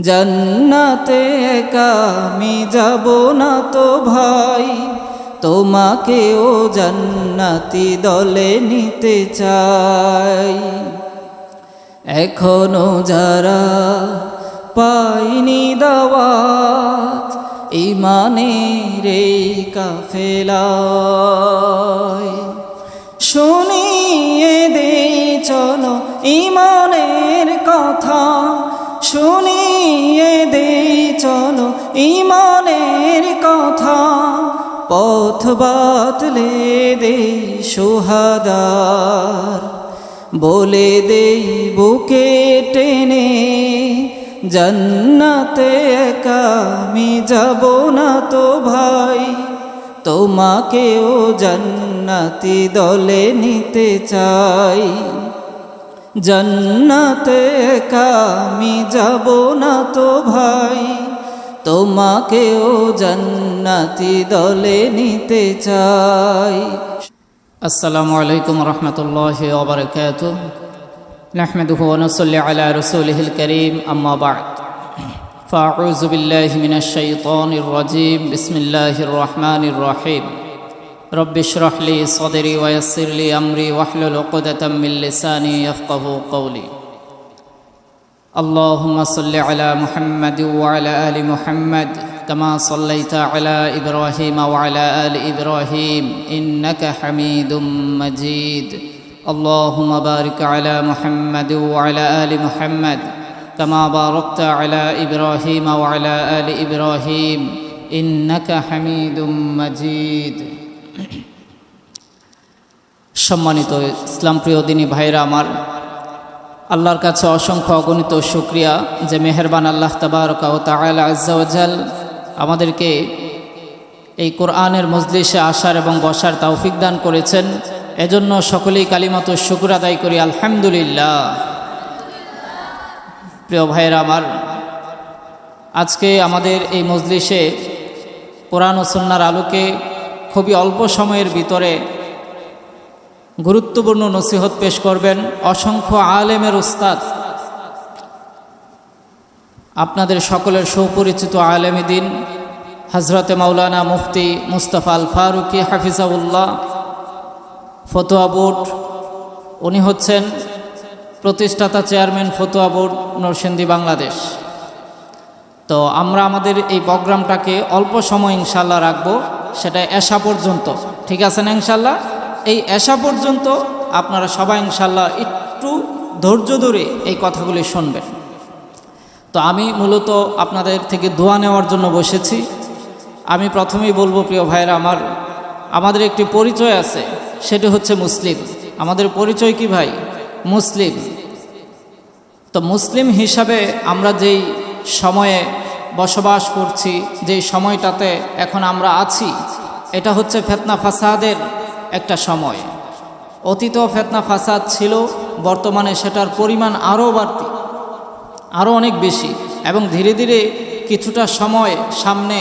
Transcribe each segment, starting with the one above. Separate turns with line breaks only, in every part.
জন্নাতে একা আমি যাব না তো ভাই। তোমাকেও জান্নাতি দলে নিতে চাই। এখনও যারা পাইনি দাওয়াত ইমানের এই কাফেলায়। শুনিয়ে দে চলো ইমানের কথা শুনিয়ে দে চলো ইমানের কথা, পথ বাতলে দে সুহাদার। বলে দেই বুকে টেনে, জন্নাতে একা আমি যাব না তো ভাই। তোমাকেও জন্নাতি দলে নিতে চাই। জন্নাতে একা আমি যাব না তো ভাই তোমাকেও জন্নাতি দলে নিতে চাই আসসালামু আলাইকুম রহমতুল্লাহ ওবরকাত نحمده ونصلي على رسوله الكريم أما بعد فأعوذ بالله من الشيطان الرجيم بسم الله الرحمن الرحيم رب اشرح لي صدري ويسر لي أمري واحلل عقدة من لساني يفقه قولي. اللهم صل على محمد وعلى آل محمد كما صليت على إبراهيم وعلى آل إبراهيم إنك حميد مجيد. اللهم بارك على محمد وعلى آل محمد كما باركت على إبراهيم وعلى آل إبراهيم إنك حميد مجيد. সম্মানিত ইসলাম প্রিয় দিনী ভাইরা আমার, আল্লাহর কাছে অসংখ্য অগণিত শুক্রিয়া যে মেহরবান আল্লাহ তাবারকা ও তাআলা আজ্জাওয়াজাল আমাদেরকে এই কোরআনের মজলিসে আসার এবং বসার তৌফিক দান করেছেন। এজন্য সকলেই কালিমত শুকুর আদায় করি, আলহামদুলিল্লাহ। প্রিয় ভাইয়েরা আমার, আজকে আমাদের এই মজলিসে কোরআন ও সন্ন্যার আলোকে খুবই অল্প সময়ের ভিতরে গুরুত্বপূর্ণ নসিহত পেশ করবেন অসংখ্য আলেমের উস্তাদ। আপনাদের সকলের সুপরিচিত আলেমী দিন হজরতে মাওলানা মুফতি মুস্তফা আল ফারুকি হাফিজাউল্লাহ, ফতোয়া বোর্ড, উনি হচ্ছেন প্রতিষ্ঠাতা চেয়ারম্যান ফতোয়া বোর্ড, নরসিংদী বাংলাদেশ। তো আমরা আমাদের এই প্রোগ্রামটাকে অল্প সময় ইনশাল্লাহ রাখব, সেটা এসা পর্যন্ত। ঠিক আছে না ইনশাল্লাহ এই এসা পর্যন্ত আপনারা সবাই ইনশাল্লাহ একটু ধৈর্য ধরে এই কথাগুলি শুনবেন। তো আমি মূলত আপনাদের থেকে দোয়া নেওয়ার জন্য বসেছি। আমি প্রথমেই বলব, প্রিয় ভাইয়েরা, আমার, আমাদের একটি পরিচয় আছে, সেটি হচ্ছে মুসলিম। আমাদের পরিচয় কি ভাই? মুসলিম। তো মুসলিম হিসাবে আমরা যেই সময়ে বসবাস করছি, যেই সময়টাতে এখন আমরা আছি, এটা হচ্ছে ফেতনা ফাসাদের একটা সময়। অতীত ফেতনা ফাসাদ ছিল, বর্তমানে সেটার পরিমাণ আরও বাড়তি, আরও অনেক বেশি এবং ধীরে ধীরে কিছুটা সময় সামনে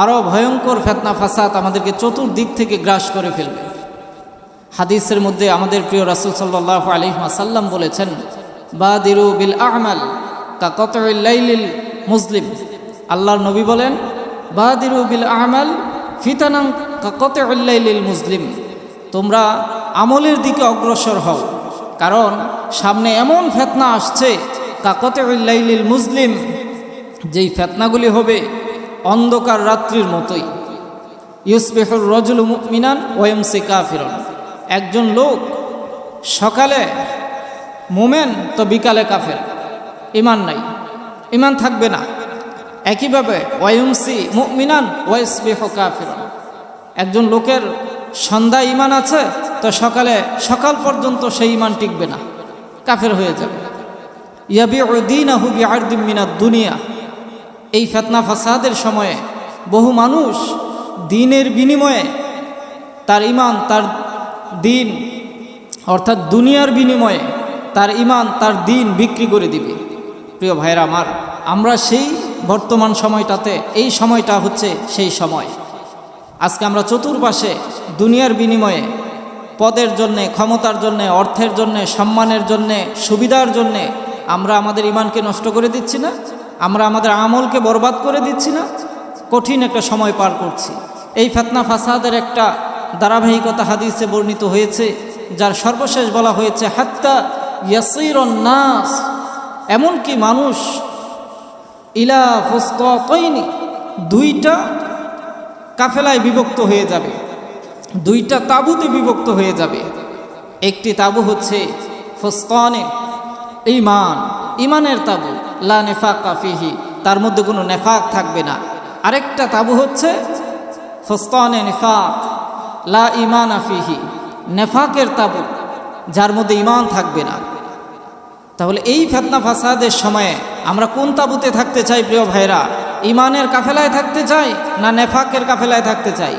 আরও ভয়ঙ্কর ফেতনা ফাসাদ আমাদেরকে চতুর্দিক থেকে গ্রাস করে ফেলবে। হাদিসের মধ্যে আমাদের প্রিয় রাসুল সাল্লাহ আলহিমাসাল্লাম বলেছেন, বাদিরু বিল আহমাল কাকতাইলিল মুসলিম। আল্লাহর নবী বলেন, বাদিরু বিল আহমাল ফিতানাং কাকতাইলিল মুসলিম। তোমরা আমলের দিকে অগ্রসর হও, কারণ সামনে এমন ফেতনা আসছে কাকতাইলিল মুসলিম, যেই ফেতনাগুলি হবে অন্ধকার রাত্রির মতোই। ইউসবেহুর রজুল মিনান ওয়েমসি কাফিরন। একজন লোক সকালে মোমেন তো বিকালে কাফের, ইমান নাই, ইমান থাকবে না। একইভাবে ওয়াইমসি মুমিনান ওয়াইসবেহ কাফিরন। একজন লোকের সন্ধ্যা ইমান আছে, তো সকালে, সকাল পর্যন্ত সেই ইমান টিকবে না। কাফের হয়ে যাবে। ইয়াবি দিন আহুবি আর্দিম মিনার দুনিয়া। এই ফেতনা ফাসাদের সময়ে বহু মানুষ দিনের বিনিময়ে তার ইমান তার দিন, অর্থাৎ দুনিয়ার বিনিময়ে তার ইমান তার দিন বিক্রি করে দিবে। প্রিয় ভাইরা আমার, আমরা সেই বর্তমান সময়টাতে, এই সময়টা হচ্ছে সেই সময়। আজকে আমরা চতুর্পাশে দুনিয়ার বিনিময়ে, পদের জন্যে, ক্ষমতার জন্যে, অর্থের জন্যে, সম্মানের জন্যে, সুবিধার জন্যে আমরা আমাদের ইমানকে নষ্ট করে দিচ্ছি না? আমরা আমাদের আমলকে বরবাদ করে দিচ্ছি না? কঠিন একটা সময় পার করছি। এই ফেতনা ফাসাদের একটা ধারাবাহিকতা হাদিসে বর্ণিত হয়েছে, যার সর্বশেষ বলা হয়েছে, হাত্তা ইয়াসির নাস। এমনকি মানুষ ইলা ফুস্তইনি দুইটা কাফেলায় বিভক্ত হয়ে যাবে। দুইটা তাবুতে বিভক্ত হয়ে যাবে। একটি তাবু হচ্ছে ফুস্তনে ইমান ইমানের তাবু, লা নেফাক কাফিহি তার মধ্যে কোনো নেফাক থাকবে না। আরেকটা তাবু হচ্ছে ফুস্তনে নেফাক, লা ইমান আফিহি নেফাকের তাবু, যার মধ্যে ইমান থাকবে না। তাহলে এই ফেতনা ফাসাদের সময়ে আমরা কোন তাবুতে থাকতে চাই প্রিয় ভাইরা ইমানের কাফেলায় থাকতে চাই না নেফাকের কাফেলায় থাকতে চাই?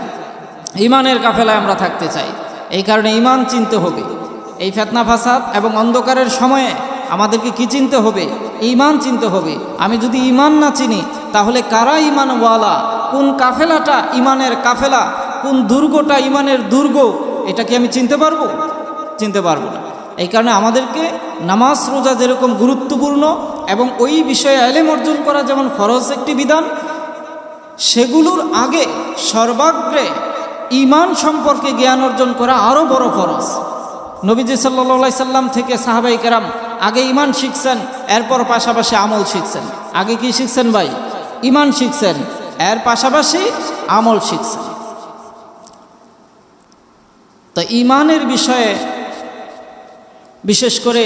ইমানের কাফেলায় আমরা থাকতে চাই। এই কারণে ইমান চিনতে হবে। এই ফেতনা ফাসাদ এবং অন্ধকারের সময়ে আমাদেরকে কি চিনতে হবে? ইমান চিনতে হবে। আমি যদি ইমান না চিনি, তাহলে কারা ইমানওয়ালা? কোন কাফেলাটা ইমানের কাফেলা? কোন দুর্গটা ইমানের দুর্গ? এটা কি আমি চিনতে পারব? চিনতে পারব না। এই কারণে আমাদেরকে নামাজ, রোজা যেরকম গুরুত্বপূর্ণ এবং ওই বিষয়ে আলেম অর্জন করা যেমন ফরজ একটি বিধান, সেগুলোর আগে সর্বাগ্রে ইমান সম্পর্কে জ্ঞান অর্জন করা আরও বড় ফরজ। নবীজি সাল্লা সাল্লাম থেকে সাহাবাই কেরাম আগে ইমান শিখছেন, এরপর পাশাপাশি আমল শিখছেন। আগে কি শিখছেন ভাই? ইমান শিখছেন, এর পাশাপাশি আমল শিখছেন। তো ইমানের বিষয়ে বিশেষ করে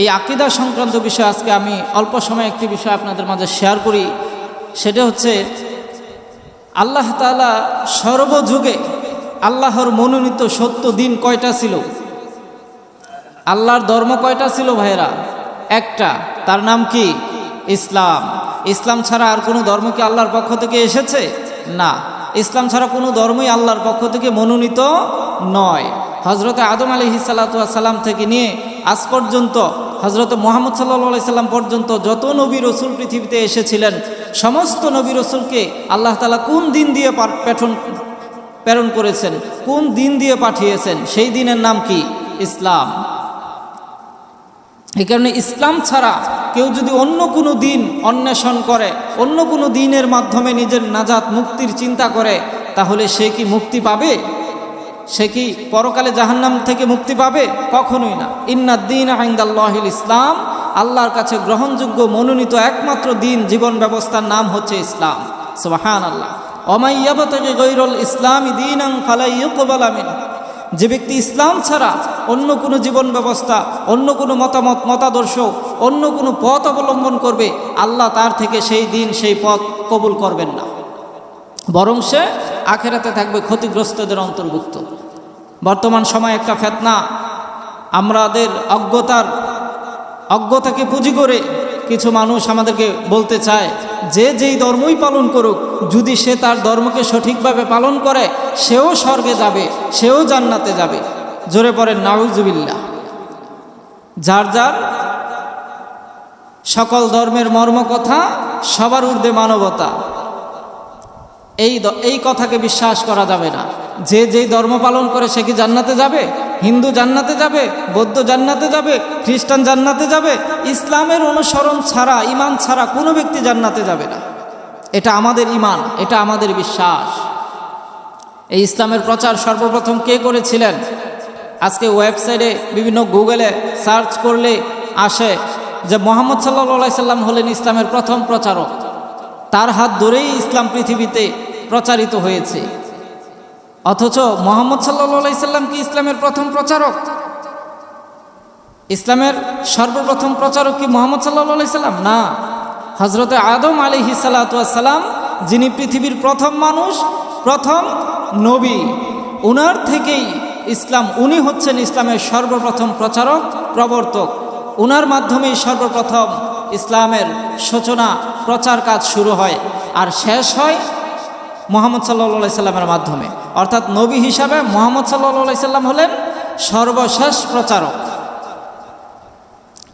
এই আকিদা সংক্রান্ত বিষয় আজকে আমি অল্প সময় একটি বিষয় আপনাদের মাঝে শেয়ার করি। সেটা হচ্ছে আল্লাহ তালা সর্বযুগে আল্লাহর মনোনীত সত্য দিন কয়টা ছিল? আল্লাহর ধর্ম কয়টা ছিল ভাইরা একটা। তার নাম কি? ইসলাম। ইসলাম ছাড়া আর কোনো ধর্ম কি আল্লাহর পক্ষ থেকে এসেছে? না। ইসলাম ছাড়া কোনো ধর্মই আল্লাহর পক্ষ থেকে মনোনীত নয়। হজরতে আদম আলী সাল্লাম থেকে নিয়ে আজ পর্যন্ত হজরত মোহাম্মদ সাল্লা সাল্লাম পর্যন্ত যত নবী রসুল পৃথিবীতে এসেছিলেন সমস্ত নবী রসুলকে আল্লাহ তালা কোন দিন দিয়ে পেঠন প্রেরণ করেছেন? কোন দিন দিয়ে পাঠিয়েছেন? সেই দিনের নাম কি? ইসলাম। এই কারণে ইসলাম ছাড়া কেউ যদি অন্য কোনো দিন অন্বেষণ করে, অন্য কোনো দিনের মাধ্যমে নিজের নাজাত মুক্তির চিন্তা করে, তাহলে সে কি মুক্তি পাবে? সে কি পরকালে জাহান্নাম থেকে মুক্তি পাবে? কখনোই না। ইন্নাদ্দিন আইন্দাল্লাহিল ইসলাম আল্লাহর কাছে গ্রহণযোগ্য মনোনীত একমাত্র দিন জীবন ব্যবস্থার নাম হচ্ছে ইসলাম। সুবাহান আল্লাহ অমাইয়াবতকে গৈরুল ইসলামী দিন ফালাইকবাল আমিন যে ব্যক্তি ইসলাম ছাড়া অন্য কোনো জীবন ব্যবস্থা, অন্য কোনো মতামত, মতাদর্শ, অন্য কোনো পথ অবলম্বন করবে, আল্লাহ তার থেকে সেই দিন, সেই পথ কবুল করবেন না। বরং সে আখেরাতে থাকবে ক্ষতিগ্রস্তদের অন্তর্ভুক্ত। বর্তমান সময় একটা ফেতনা আমাদের অজ্ঞতার অজ্ঞতাকে পুঁজি করে কিছু মানুষ আমাদেরকে বলতে চায়, যে যেই ধর্মই পালন করুক, যদি সে তার ধর্মকে সঠিকভাবে পালন করে, সেও স্বর্গে যাবে, সেও জান্নাতে যাবে। জোরে পড়ে নাউজুবিল্লা যার যার সকল ধর্মের মর্মকথা, সবার ঊর্ধ্বে মানবতা। এই এই কথাকে বিশ্বাস করা যাবে না। যে যেই ধর্ম পালন করে, সে কি জান্নাতে যাবে? হিন্দু জান্নাতে যাবে, বৌদ্ধ জান্নাতে যাবে, খ্রিস্টান জান্নাতে যাবে, ইসলামের অনুসরণ ছাড়া ইমান ছাড়া কোনো ব্যক্তি জান্নাতে যাবে না। এটা আমাদের ইমান এটা আমাদের বিশ্বাস। এই ইসলামের প্রচার সর্বপ্রথম কে করেছিলেন? আজকে ওয়েবসাইটে বিভিন্ন গুগলে সার্চ করলে আসে যে মোহাম্মদ সাল্লা সাল্লাম হলেন ইসলামের প্রথম প্রচারক। তার হাত ধরেই ইসলাম পৃথিবীতে প্রচারিত হয়েছে। অথচ মোহাম্মদ সাল্লা সাল্লাম কি ইসলামের প্রথম প্রচারক? ইসলামের সর্বপ্রথম প্রচারক কি মোহাম্মদ সাল্লা সাল্লাম? না। হজরতে আদম আলী সাল্লাম যিনি পৃথিবীর প্রথম মানুষ, প্রথম নবী, উনার থেকেই ইসলাম, উনি হচ্ছেন ইসলামের সর্বপ্রথম প্রচারক, প্রবর্তক। উনার মাধ্যমেই সর্বপ্রথম ইসলামের সূচনা, প্রচার কাজ শুরু হয়, আর শেষ হয় মোহাম্মদ সাল্লা সাল্লামের মাধ্যমে। অর্থাৎ নবী হিসাবে মোহাম্মদ সাল্লা সাল্লাম হলেন সর্বশেষ প্রচারক।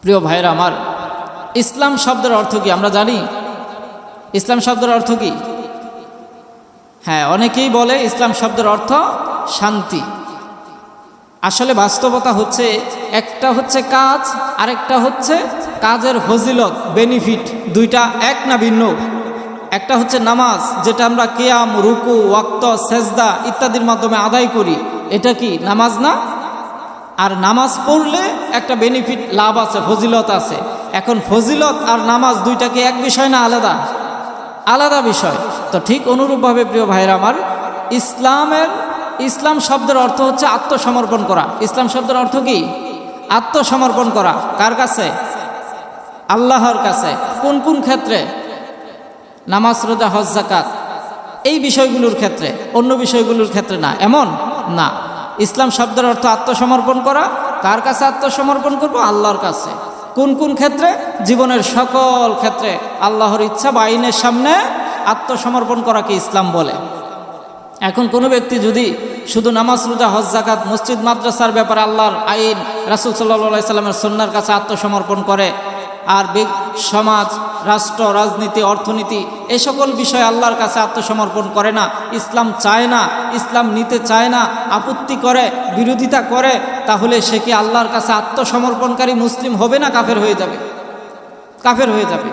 প্রিয় ভাইরা আমার, ইসলাম শব্দের অর্থ কি? আমরা জানি। ইসলাম শব্দের অর্থ কি? হ্যাঁ অনেকেই বলে ইসলাম শব্দের অর্থ শান্তি। আসলে বাস্তবতা হচ্ছে, একটা হচ্ছে কাজ, আরেকটা হচ্ছে কাজের ফজিলত বেনিফিট দুইটা এক না ভিন্ন। একটা হচ্ছে নামাজ, যেটা আমরা কেয়াম, রুকু, ওয়াক্ত, সেজদা ইত্যাদির মাধ্যমে আদায় করি। এটা কি নামাজ না? আর নামাজ পড়লে একটা বেনিফিট লাভ আছে, ফজিলত আছে। এখন ফজিলত আর নামাজ দুইটাকে এক বিষয় না আলাদা? আলাদা বিষয়। তো ঠিক অনুরূপভাবে প্রিয় ভাইরা আমার, ইসলামের, ইসলাম শব্দের অর্থ হচ্ছে আত্মসমর্পণ করা। ইসলাম শব্দের অর্থ কি? আত্মসমর্পণ করা। কার কাছে? আল্লাহর কাছে। কোন কোন ক্ষেত্রে? নামাজ, রোজা, হজ জাকাত এই বিষয়গুলোর ক্ষেত্রে, অন্য বিষয়গুলোর ক্ষেত্রে না। এমন? না। ইসলাম শব্দের অর্থ আত্মসমর্পণ করা। কার কাছে আত্মসমর্পণ করব? আল্লাহর কাছে। কোন কোন ক্ষেত্রে? জীবনের সকল ক্ষেত্রে আল্লাহর ইচ্ছা বা আইনের সামনে আত্মসমর্পণ করাকে ইসলাম বলে। এখন কোনো ব্যক্তি যদি শুধু নামাজ, রোজা, হজ জাকাত মসজিদ, মাদ্রাসার ব্যাপারে আল্লাহর আইন, রাসুল সাল্লাহ সাল্লামের সন্ন্যার কাছে আত্মসমর্পণ করে আর সমাজ, রাষ্ট্র, রাজনীতি, অর্থনীতি, এ সকল বিষয় আল্লাহর কাছে আত্মসমর্পণ করে না। ইসলাম চায় না, ইসলাম নিতে চায় না, আপত্তি করে, বিরোধিতা করে, তাহলে সে কি আল্লাহর কাছে আত্মসমর্পণকারী মুসলিম হবে না, কাফের হয়ে যাবে? কাফের হয়ে যাবে।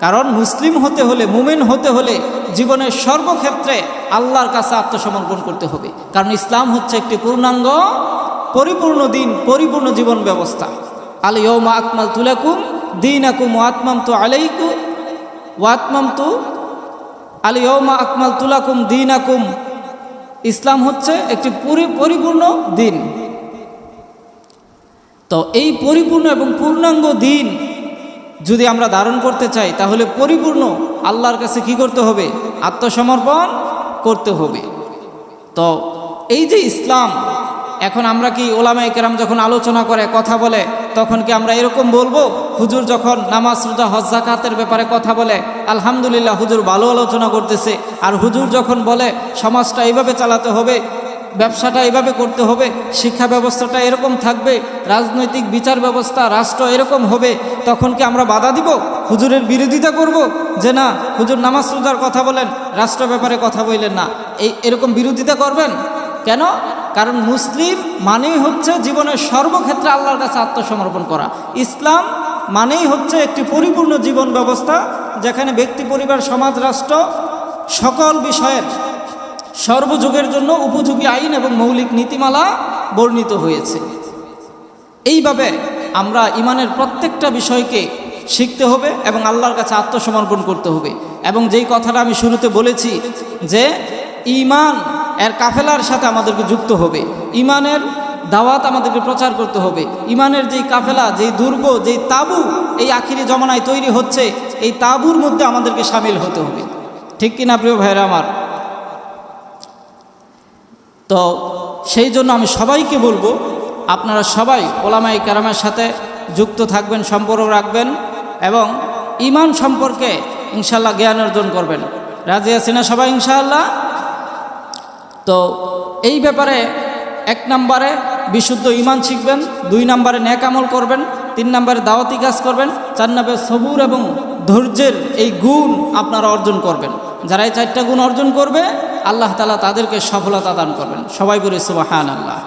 কারণ মুসলিম হতে হলে, মুমিন হতে হলে জীবনের সর্বক্ষেত্রে আল্লাহর কাছে আত্মসমর্পণ করতে হবে। কারণ ইসলাম হচ্ছে একটি পূর্ণাঙ্গ, পরিপূর্ণ দিন, পরিপূর্ণ জীবন ব্যবস্থা। আল আকমাল তুলাকুম দিন আকুম ওয়াতমাম তু আলাইকু ওয়াতমাম তু আল ইয়মা আকমাল তুলাকুম দিন আকুম ইসলাম হচ্ছে একটি পরি- পরিপূর্ণ দিন। তো এই পরিপূর্ণ এবং পূর্ণাঙ্গ দিন যদি আমরা ধারণ করতে চাই, তাহলে পরিপূর্ণ আল্লাহর কাছে কি করতে হবে? আত্মসমর্পণ করতে হবে। তো এই যে ইসলাম এখন আমরা কি ওলামাই কেরাম যখন আলোচনা করে, কথা বলে, তখন কি আমরা এরকম বলব? হুজুর যখন নামাজ রোজা, হজ জাকাতের ব্যাপারে কথা বলে, আলহামদুলিল্লাহ হুজুর ভালো আলোচনা করতেছে। আর হুজুর যখন বলে, সমাজটা এইভাবে চালাতে হবে, ব্যবসাটা এভাবে করতে হবে, শিক্ষা ব্যবস্থাটা এরকম থাকবে, রাজনৈতিক বিচার ব্যবস্থা, রাষ্ট্র এরকম হবে, তখন কি আমরা বাধা দিব? হুজুরের বিরোধিতা করব? যে না, হুজুর নামাজ রোজার কথা বলেন, রাষ্ট্র ব্যাপারে কথা বললেন না। এই এরকম বিরোধিতা করবেন? কেন? কারণ মুসলিম মানেই হচ্ছে জীবনের সর্বক্ষেত্রে আল্লাহর কাছে আত্মসমর্পণ করা। ইসলাম মানেই হচ্ছে একটি পরিপূর্ণ জীবন ব্যবস্থা, যেখানে ব্যক্তি, পরিবার, সমাজ, রাষ্ট্র সকল বিষয়ের সর্বযুগের জন্য উপযোগী আইন এবং মৌলিক নীতিমালা বর্ণিত হয়েছে। এইভাবে আমরা ইমানের প্রত্যেকটা বিষয়কে শিখতে হবে এবং আল্লাহর কাছে আত্মসমর্পণ করতে হবে। এবং যেই কথাটা আমি শুরুতে বলেছি যে, ইমান এর কাফেলার সাথে আমাদেরকে যুক্ত হবে। ইমানের দাওয়াত আমাদেরকে প্রচার করতে হবে। ইমানের যেই কাফেলা, যেই দুর্গ, যেই তাবু এই আখিরি জমানায় তৈরি হচ্ছে, এই তাবুর মধ্যে আমাদেরকে সামিল হতে হবে। ঠিক কিনা প্রিয় ভাইরা আমার? তো সেই জন্য আমি সবাইকে বলব, আপনারা সবাই ওলামাই কেরামের সাথে যুক্ত থাকবেন, সম্পর্ক রাখবেন এবং ইমান সম্পর্কে ইনশাল্লাহ জ্ঞান অর্জন করবেন। রাজি আছি না সবাই ইনশাআল্লাহ? তো এই ব্যাপারে এক নম্বরে বিশুদ্ধ ইমান শিখবেন, দুই নম্বরে ন্যাক আমল করবেন, তিন নম্বরে দাওয়াতি কাজ করবেন, চার নম্বরে সবুর এবং ধৈর্যের এই গুণ আপনারা অর্জন করবেন। যারা এই চারটা গুণ অর্জন করবে, আল্লাহ তালা তাদেরকে সফলতা দান করবেন। সবাই বলে সুবাহান আল্লাহ